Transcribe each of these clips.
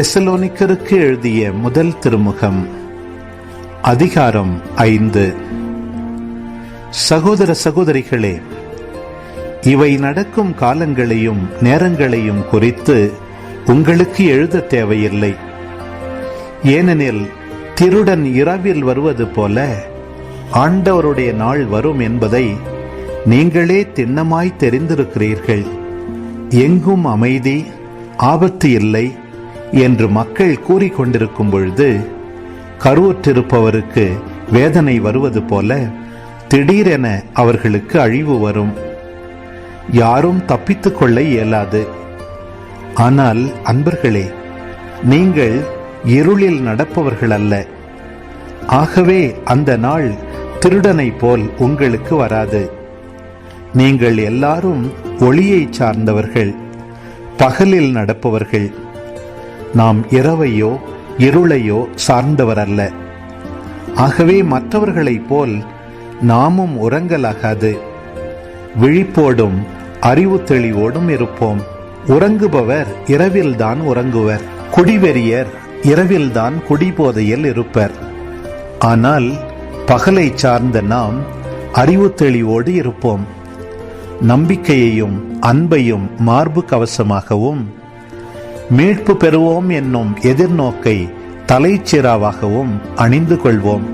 தெசலோனிக்கருக்கு எழுதிய முதல் திருமுகம் அதிகாரம் ஐந்து. சகோதர சகோதரிகளே இவை நடக்கும் காலங்களையும் நேரங்களையும் குறித்து உங்களுக்கு எழுத தேவையில்லை. ஏனெனில் திருடன் இரவில் வருவது போல ஆண்டவருடைய நாள் வரும் என்பதை நீங்களே திண்ணமாய் தெரிந்திருக்கிறீர்கள். எங்கும் அமைதி ஆபத்து இல்லை. என்று மக்கள் கூறிக்கொண்டிருக்கும் பொழுது கருவுற்றிருப்பவருக்கு வேதனை வருவது போல திடீரென அவர்களுக்கு அழிவு வரும். யாரும் தப்பித்துக் கொள்ள இயலாது. ஆனால் அன்பர்களே நீங்கள் இருளில் நடப்பவர்கள் அல்ல ஆகவே அந்த நாள் திருடனைப் போல் உங்களுக்கு வராது. நீங்கள் எல்லாரும் ஒளியை சார்ந்தவர்கள் பகலில் நடப்பவர்கள். நாம் இரவையோ இருளையோ சார்ந்தவர் அல்ல ஆகவே மற்றவர்களைப் போல் நாமும் உறங்கலாகாது. விழிப்போடும் அறிவு தெளிவோடும் இருப்போம். உறங்குபவர் இரவில்தான் உறங்குவர். குடிவெறியர் இரவில்தான் குடிபோதையில் இருப்பர். ஆனால் பகலை சார்ந்த நாம் அறிவு தெளிவோடு இருப்போம். நம்பிக்கையையும் அன்பையும் மார்பு கவசமாகவும் மீட்பு பெறுவோம் என்னும் எதிர்நோக்கை தலைச்சிராவாகவும் அணிந்து கொள்வோம்.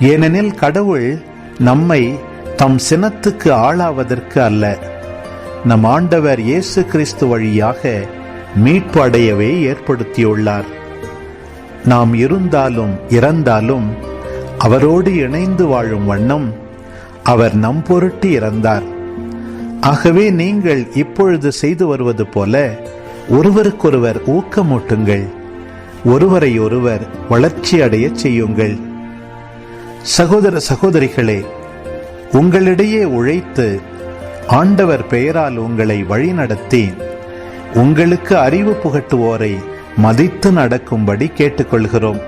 ஏனெனில் கடவுள் நம்மை தம் சினத்துக்கு ஆளாவதற்கு அல்ல. நம் ஆண்டவர் இயேசு கிறிஸ்து வழியாக மீட்பு அடையவே ஏற்படுத்தியுள்ளார். நாம் இருந்தாலும் இறந்தாலும் அவரோடு இணைந்து வாழும் வண்ணம் அவர் நம் பொருட்டு இறந்தார். ஆகவே நீங்கள் இப்பொழுது செய்து வருவது போல ஒருவருக்கொருவர் ஊக்கமூட்டுங்கள். ஒருவரை ஒருவர் வளர்ச்சி அடைய செய்யுங்கள். சகோதர சகோதரிகளே உங்களிடையே உழைத்து ஆண்டவர் பெயரால் உங்களை வழிநடத்தி உங்களுக்கு அறிவு புகட்டுவோரை மதித்து நடக்கும்படி கேட்டுக்கொள்கிறோம்.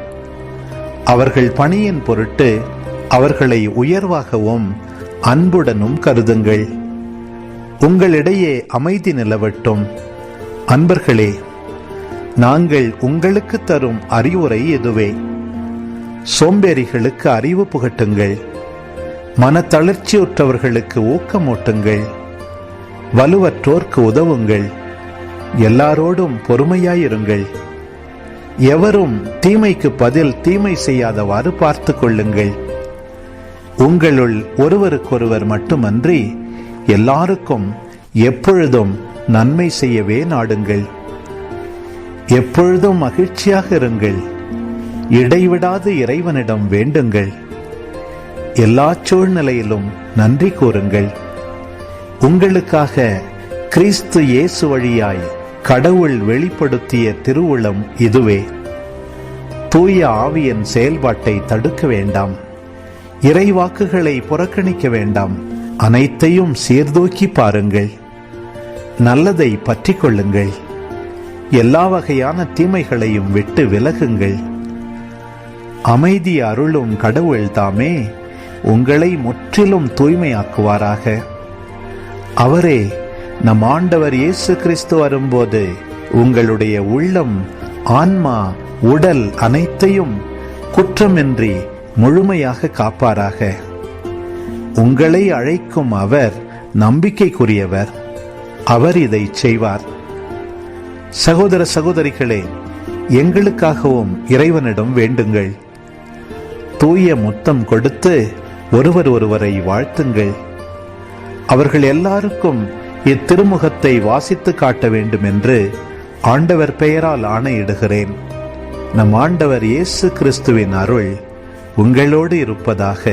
அவர்கள் பணியின் பொருட்டு அவர்களை உயர்வாகவும் அன்புடனும் கருதுங்கள். உங்களிடையே அமைதி நிலவட்டும். அன்பர்களே நாங்கள் உங்களுக்கு தரும் அறிவுரை எதுவே? சோம்பேறிகளுக்கு அறிவு புகட்டுங்கள். மனத்தளர்ச்சியுற்றவர்களுக்கு ஊக்கமூட்டுங்கள். வலுவற்றோர்க்கு உதவுங்கள். எல்லாரோடும் பொறுமையாயிருங்கள். எவரும் தீமைக்கு பதில் தீமை செய்யாதவாறு பார்த்து கொள்ளுங்கள். உங்களுள் ஒருவருக்கொருவர் மட்டுமன்றி எல்லாருக்கும் எப்பொழுதும் நன்மை செய்யவே நாடுங்கள். எப்பொழுதும் மகிழ்ச்சியாக இருங்கள். இடைவிடாது இறைவனிடம் வேண்டுங்கள். எல்லா சூழ்நிலையிலும் நன்றி கூறுங்கள். உங்களுக்காக கிறிஸ்து இயேசு வழியாய் கடவுள் வெளிப்படுத்திய திருவுளம் இதுவே. தூய ஆவியின் செயல்பாட்டை தடுக்க வேண்டாம். இறைவாக்குகளை புறக்கணிக்க வேண்டாம். அனைத்தையும் சீர்தூக்கி பாருங்கள். நல்லதை பற்றி கொள்ளுங்கள். எல்லா வகையான தீமைகளையும் விட்டு விலகுங்கள். அமைதி அருளும் கடவுள் தாமே உங்களை முற்றிலும் தூய்மையாக்குவாராக. அவரே நம் ஆண்டவர் இயேசு கிறிஸ்து வரும்போது உங்களுடைய உள்ளம் ஆன்மா உடல் அனைத்தையும் குற்றமின்றி முழுமையாக காப்பாராக. உங்களை அழைக்கும் அவர் நம்பிக்கைக்குரியவர். அவர் இதை செய்வார். சகோதர சகோதரிகளே எங்களுக்காகவும் இறைவனிடம் வேண்டுங்கள். தூய முத்தம் கொடுத்து ஒருவர் ஒருவரை வாழ்த்துங்கள். அவர்கள் எல்லாருக்கும் இத்திருமுகத்தை வாசித்து காட்ட வேண்டும் என்று ஆண்டவர் பெயரால் ஆணையிடுகிறேன். நம் ஆண்டவர் இயேசு கிறிஸ்துவின் அருள் உங்களோடு இருப்பதாக